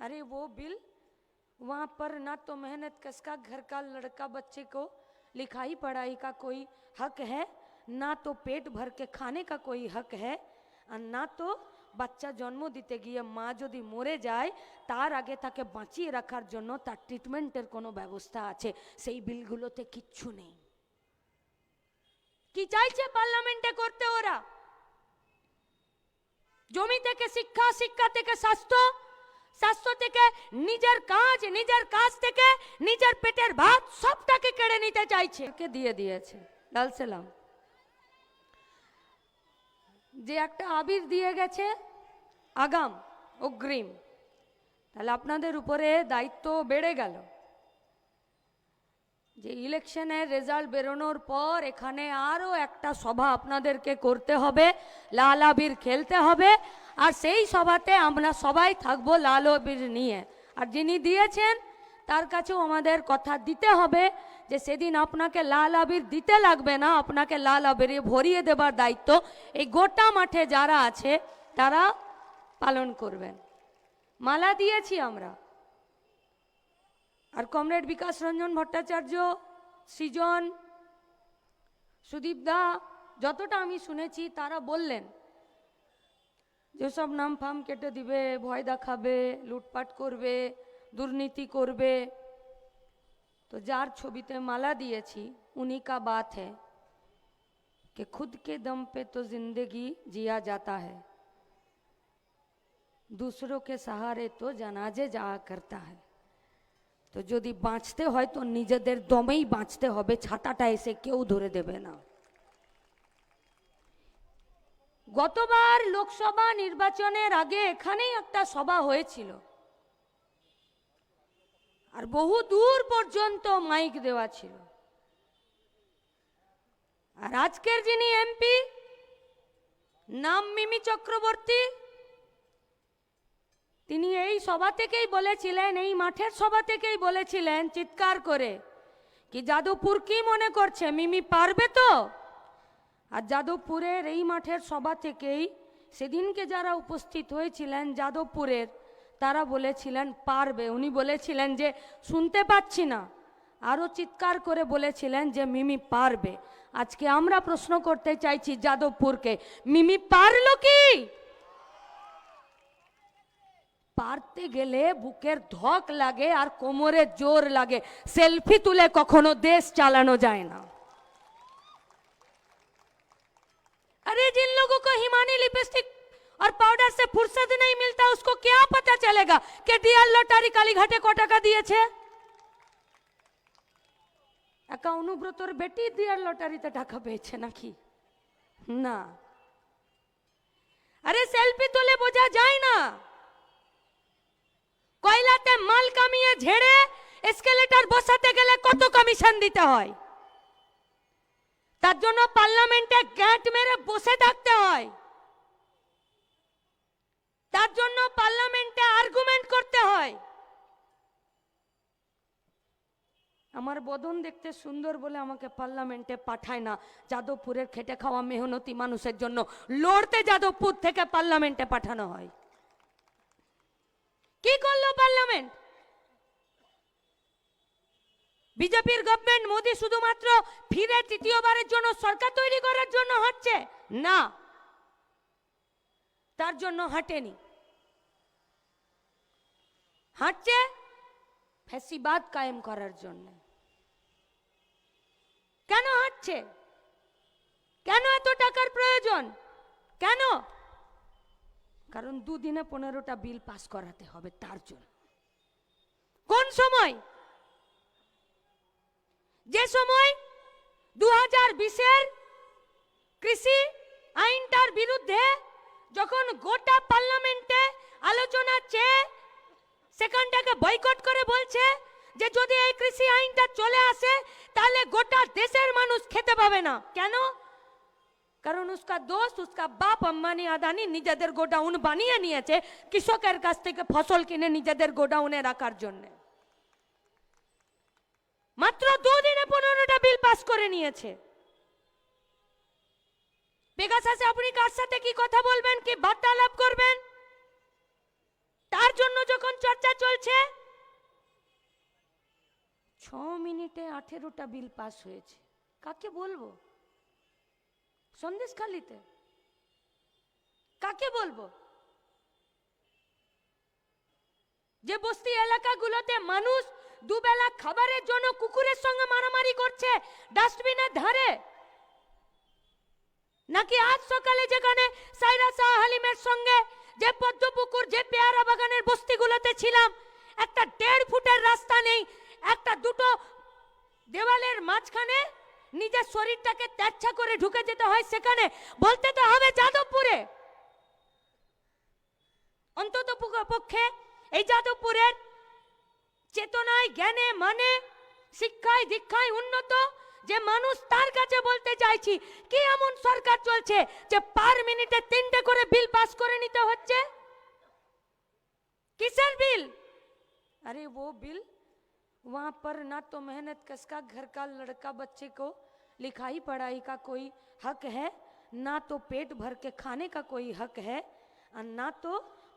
अरे वो बिल वहाँ पर ना तो मेहनत कसका घर का लड़का बच्चे को लिखाई पढ़ाई का कोई हक है না তো পেট ভর কে খানে কা কোই হক হ্যায় আর না তো বাচ্চা জন্ম দিতে গিয়ে মা যদি মরে যায় তার আগে তাকে বাঁচিয়ে রাখার জন্য তার ট্রিটমেন্টের কোনো ব্যবস্থা আছে সেই বিলগুলোতে কিচ্ছু নেই কি চাইছে পার্লামেন্টে করতে ওরা জমি থেকে শিক্ষা শিক্ষা থেকে স্বাস্থ্য স্বাস্থ্য থেকে, নিজের কাজ নিজের কাজ থেকে, নিজের পেটের ভাত সবটাকে কেড়ে নিতে চাইছে। কে দিয়ে দিয়েছে, লাল সালাম। যে একটা আবির দিয়ে গেছে, আগাম, অগ্রিম। তাহলে আপনাদের উপরে দায়িত্ব বেড়ে গেল। যে ইলেকশনের রেজাল্ট বেরোনোর পর এখানে আরও একটা সভা আপনাদেরকে করতে হবে, লাল আবির খেলতে হবে আর সেই সভাতে আমরা সবাই থাকব লাল আবির নিয়ে। আর যিনি দিয়েছেন, তার কাছেও আমাদের কথা দিতে হবে যে সেদিন আপনাকে লাল আবির দিতে লাগবে না, আপনাকে লাল আবিরে ভরিয়ে দেবার দায়িত্ব এই গোটা মাঠে যারা আছে, তারা পালন করবেন। মালা দিয়েছি আমরা। আর কমরেড বিকাশ রঞ্জন ভট্টাচার্য, সৃজন, সুদীপ দা, যতটা আমি শুনেছি, তারা বললেন যেসব নাম ফাম কেটে দিবে ভয় দেখাবে লুটপাট করবে দুর্নীতি করবে তো যার ছবিতে মালা দিয়েছি উনি কা বাত है कि खुद के दम पे तो जिंदगी जिया जाता है दूसरों के सहारे तो जनाजे जाया करता है তো যদি বাঁচতে হয় তো নিজেদের দমেই বাঁচতে হবে ছাতাটা এসে কেউ ধরে দেবে না গতবার লোকসভা নির্বাচনের আগে এখানেই একটা সভা হয়েছিল। আর বহু দূর পর্যন্ত মাইক দেওয়া ছিল। আর আজকের যিনি এমপি, নাম মিমি চক্রবর্তী, তিনি এই সভা থেকেই বলেছিলেন, এই মাঠের সভা থেকেই বলেছিলেন, চিৎকার করে, কি যাদবপুর কি মনে করছে? মিমি পারবে তো? আর যাদবপুরের এই মাঠের সভা থেকেই সেদিনকে যারা উপস্থিত হয়েছিলেন যাদবপুরের, তারা বলেছিলেন, পারবে। উনি বলেছিলেন যে, শুনতে পাচ্ছি না। আরও চিৎকার করে বলেছিলেন যে, মিমি পারবে। আজকে আমরা প্রশ্ন করতে চাইছি যাদবপুরকে, মিমি পারল কি? পারতে গেলে বুকের ধক লাগে আর কোমরে জোর লাগে। সেলফি তুলে কখনো দেশ চালানো যায় না। अरे जिन लोगों को हिमानी लिपस्टिक और पाउडर से फुर्सत नहीं मिलता उसको क्या पता चलेगा कि डियर लटारी कालीघाटे ক টাকা দিয়েছে একা অনুব্রতর বেটি ডিয়ার লটারিতে টাকা পেয়েছে নাকি না আরে সেলফি তুলে বোঝা যায় না কয়লাতে মাল কামিয়ে ঝেড়ে এসকেলেটার বসাতে গেলে কত কমিশন দিতে হয় তার জন্য পার্লামেন্টে গ্যাট মেরে বসে থাকতে হয়। তার জন্য পার্লামেন্টে আর্গুমেন্ট করতে হয়। আমার বদন দেখতে সুন্দর বলে আমাকে পার্লামেন্টে পাঠায় না। যাদবপুরের খেটে খাওয়া মেহনতি মানুষের জন্য লড়তে যাদবপুর থেকে পার্লামেন্টে পাঠানো হয়। কি করল পার্লামেন্ট? বিজেপির গভর্নমেন্ট মোদি শুধুমাত্র ফিরে তৃতীয়বারের জন্য সরকার তৈরি করার জন্য হচ্ছে না। তার জন্য হাঁটেনি। হাঁটছে ফ্যাসিবাদ কায়েম করার জন্য। কেন হাঁটছে? কেন এত টাকার প্রয়োজন? কেন? কারণ দুদিনে পনেরোটা বিল পাস করাতে হবে তার জন্য। কোন সময়? যে সময় দু হাজার বিশের কৃষি আইনটার বিরুদ্ধে যখন গোটা পার্লামেন্টে আলোচনা চেয়ে সেখানটাকে বয়কট করে বলছে যে যদি এই কৃষি আইনটা চলে আসে, তাহলে গোটা দেশের মানুষ খেতে পাবে না। কেন? কারণ উসকা দোষ উসকা বাপ আম্বানি আদানি নিজেদের গোডাউন বানিয়ে নিয়েছে কৃষকের কাছ থেকে ফসল কিনে নিজেদের গোডাউনে রাখার জন্য। মাত্র দুদিনে পনেরোটা বিল পাস করে নিয়েছে। বেগাসাসে আপনি কার সাথে কি কথা বলবেন, কি বার্তালাপ করবেন? তার জন্য যখন চর্চা চলছে, ছ মিনিটে আঠেরোটা বিল পাস হয়েছে। কাকে বলব? সন্দেশখালিতে। কাকে বলব? যে বস্তি এলাকাগুলোতে মানুষ দুবেলা খাবারের জন্য কুকুরের সঙ্গে মারামারি করছে, ডাস্টবিনের ধারে। নাকি আজ সকালে যেখানে সাইরা শাহ হালিমের সঙ্গে যে পদ্মপুকুর, যে পেয়ারা বাগানের বস্তিগুলোতে ছিলাম, একটা দেড় ফুটের রাস্তা নেই, একটা দুটো দেওয়ালের মাঝখানে নিজের শরীরটাকে ত্যাচ্ছা করে ঢুকে যেতে হয়, সেখানে বলতে তো হবে যাদবপুরে। অন্তত পক্ষে এই যাদবপুরের চেতনায় জ্ঞানে মানে শিক্ষায় দীক্ষায় উন্নত যে মানুষ তার কাছে বলতে চাইছি কি এমন সরকার চলছে যে পার মিনিটে তিনটে করে বিল পাস করে নিতে হচ্ছে किसर बिल अरे वो बिल वहां पर ना तो मेहनत कस का घर का लड़का बच्चे को लिखाई पढ़ाई का कोई हक है না তো পেট ভর কে খানে কা কোই হক হ্যায় আর না তো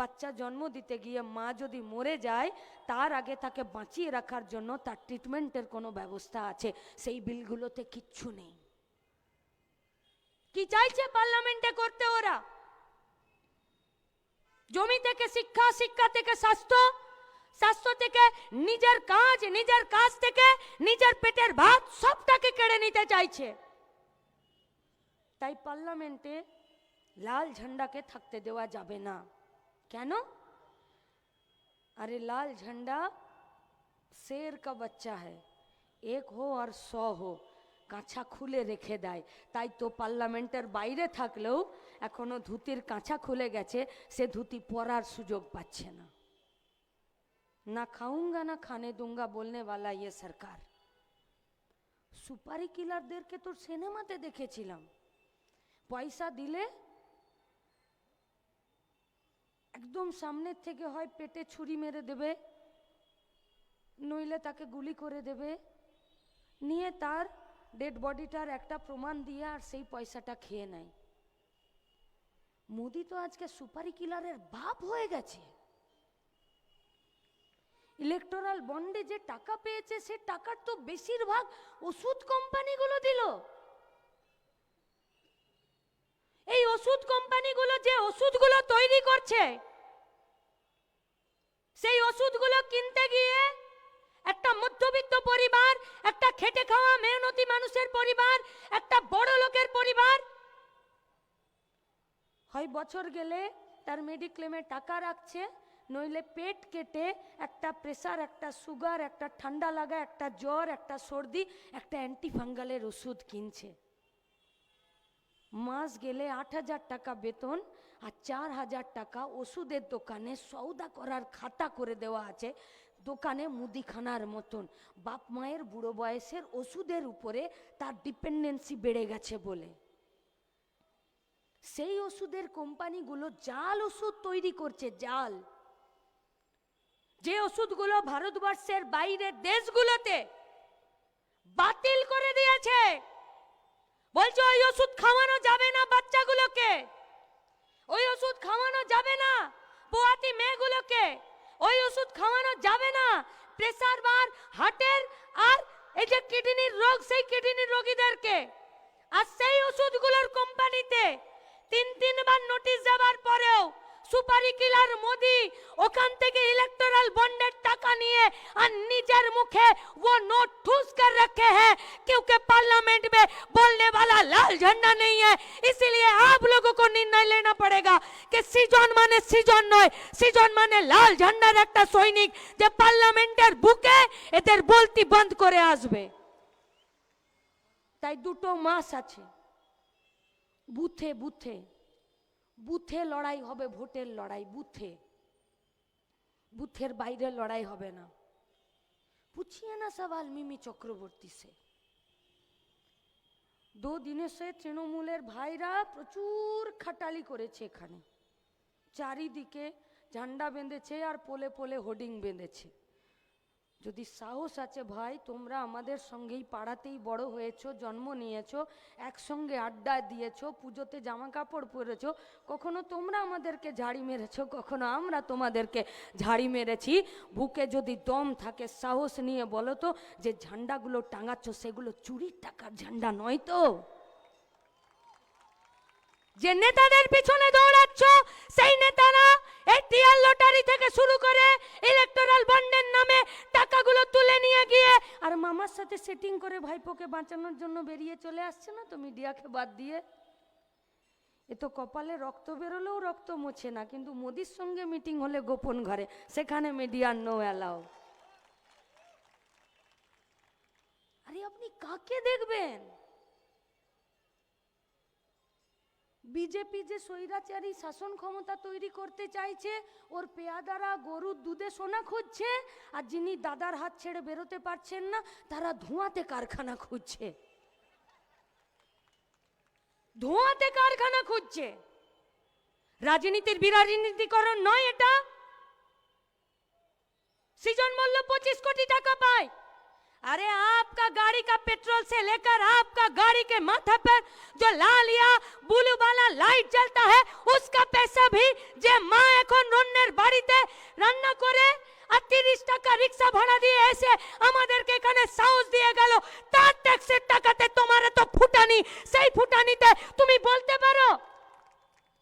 বাচ্চা জন্ম দিতে গিয়ে মা যদি মরে যায়, তার আগে তাকে বাঁচিয়ে রাখার জন্য তার ট্রিটমেন্টের কোনো ব্যবস্থা আছে। সেই বিলগুলোতে কিচ্ছু নেই। কি চাইছে পার্লামেন্টে করতে ওরা? জমি থেকে শিক্ষা শিক্ষা থেকে স্বাস্থ্য স্বাস্থ্য থেকে নিজের কাজ নিজের কাজ থেকে নিজের পেটের ভাত সবটাকে কেড়ে নিতে চাইছে। তাই পার্লামেন্টে লাল ঝান্ডাকে থাকতে দেওয়া যাবে না। কেন अरे लाल झंडा शेर का बच्चा है एक हो আর শ হো কাঁচা খুলে রেখে দেয় তাই তো পার্লামেন্টের বাইরে থাকলেও এখনো ধুতির কাঁচা খুলে গেছে সে ধুতি পরার সুযোগ পাচ্ছে না না খাউঙ্গা না খানে দুঙ্গা বলনে वाला ये सरकार সুপারি কিলারদেরকে তো সিনেমাতে দেখেছিলাম পয়সা দিলে একদম সামনের থেকে হয় পেটে ছুরি মেরে দেবে, নইলে তাকে গুলি করে দেবে। নিয়ে তার ডেড বডিটার একটা প্রমাণ দিয়ে আর সেই পয়সাটা খেয়ে নেয়। মোদি তো আজকে সুপারি কিলারের বাপ হয়ে গেছে। ইলেকটোরাল বন্ডে যে টাকা পেয়েছে, সে টাকার তো বেশিরভাগ ওষুধ কোম্পানিগুলো দিল। এই ওষুধ কোম্পানিগুলো যে ওষুধগুলো তৈরি করছে, সেই ওষুধগুলো কিনতে গিয়ে একটা মধ্যবিত্ত পরিবার, একটা খেটে খাওয়া মেহনতি মানুষের পরিবার, একটা বড় লোকের পরিবার, হয় বছর গেলে তার মেডিক্লেমে টাকা রাখছে, নইলে পেট কেটে একটা প্রেসার, একটা সুগার, একটা ঠান্ডা লাগা, একটা জ্বর, একটা সর্দি, একটা অ্যান্টিফাঙ্গালের ওষুধ কিনছে। মাস গেলে আট হাজার টাকা বেতন আর চার হাজার টাকা ওষুধের দোকানে সৌদা করার খাতা করে দেওয়া আছে। দোকানে মুদিখানার মতন। বাপ মায়ের বুড়ো বয়সের ওষুধের উপরে তার ডিপেন্ডেন্সি বেড়ে গেছে বলে। সেই ওষুধের কোম্পানিগুলো জাল ওষুধ তৈরি করছে, জাল। যে ওষুধগুলো ভারতবর্ষের বাইরের দেশগুলোতে বাতিল করে দিয়েছে। বলছে, ওই ওষুধ খাওয়ানো যাবে না বাচ্চাগুলোকে? ওই ওষুধ খাওয়ানো যাবে না পোয়াতি মেয়েগুলোকে? ওই ওষুধ খাওয়ানো যাবে না প্রেসার বার, হার্টের আর এই যে কিডনির রোগ, সেই কিডনির রোগীদেরকে। আর সেই ওষুধগুলোর কোম্পানিতে তিন, তিনবার নোটিশ সারিকিলার মোদি, ওখান থেকে ইলেকট্রাল বন্ডের টাকা নিয়ে আর নিজের মুখে वो नोट ठूस कर रखे हैं क्योंकि पार्लियामेंट में बोलने वाला लाल झंडा नहीं है इसीलिए आप लोगों को निर्णय लेना पड़ेगा कि সিজন মানে সিজন নয়, সিজন মানে লাল ঝান্ডার একটা সৈনিক যে পার্লামেন্টের বুকে এদের বলতি বন্ধ করে আসবে। তাই দুটো মাস আছে, বুথে বুথে বুথে লড়াই হবে, ভোটের লড়াই, বুথে। বুথের বাইরে লড়াই হবে না। পুছিয়ে না সওয়াল মিমি চক্রবর্তী সে দু দিনে সে তৃণমূলের ভাইরা প্রচুর খাটালি করেছে এখানে। চারিদিকে ঝান্ডা বেঁধেছে আর পোলে পোলে হোর্ডিং বেঁধেছে। যদি সাহস আছে ভাই, তোমরা আমাদের সঙ্গেই পাড়াতেই বড় হয়েছো, জন্ম নিয়েছো, একসঙ্গে আড্ডা দিয়েছ, পুজোতে জামা কাপড় পরেছো, কখনো তোমরা আমাদেরকে ঝাড়ি মেরেছো, কখনো আমরা তোমাদেরকে ঝাড়ি মেরেছি। বুকে যদি দম থাকে, সাহস নিয়ে বলো তো, যে ঝান্ডাগুলো টাঙাচ্ছ, সেগুলো চুরির টাকার ঝান্ডা নয় তো? যে নেতাদের পিছনে দৌড়াচ্ছ, সেই নেতারা এই টিয়ার লটারি থেকে শুরু করে ইলেকটোরাল বন্ডের নামে টাকাগুলো তুলে নিয়ে গিয়ে, আর মামার সাথে সেটিং করে ভাইপোকে বাঁচানোর জন্য বেরিয়ে চলে আসছে না তো মিডিয়াকে বাদ দিয়ে? এ তো কপালে রক্ত বেরোলেও রক্ত মোছে না, কিন্তু মোদির সঙ্গে মিটিং হলে গোপন ঘরে, সেখানে মিডিয়ার নো অ্যালাও আরে আপনি কাকে দেখবেন? বিজেপি যে স্বৈরাচারী শাসন ক্ষমতা তৈরি করতে চাইছে, ওর পেয়াদারা গরুর দুধে সোনা খুঁজছে, আর যিনি দাদার হাত ছেড়ে বেরোতে পারছেন না, তারা ধোঁয়াতে কারখানা খুঁজছে। ধোঁয়াতে কারখানা খুঁজছে। রাজনীতির বিরাজনীতিকরণ নয় এটা। সৃজন মূল্য পঁচিশ কোটি টাকা পায়। अरे आपका गाड़ी का पेट्रोल से लेकर आपका गाड़ी के माथा पर जो लाल या बुलू वाला लाइट जलता है, उसका पैसा भी যে মা এখন রন্যের বাড়িতে রান্না করে আর তিরিশ টাকা রিক্সা ভাড়া দিয়ে এসে আমাদেরকে এখানে সাহস দিয়ে গেল তার ট্যাক্সের টাকাতে তোমারে তো ফুটানি সেই ফুটানিতে তুমি বলতে পারো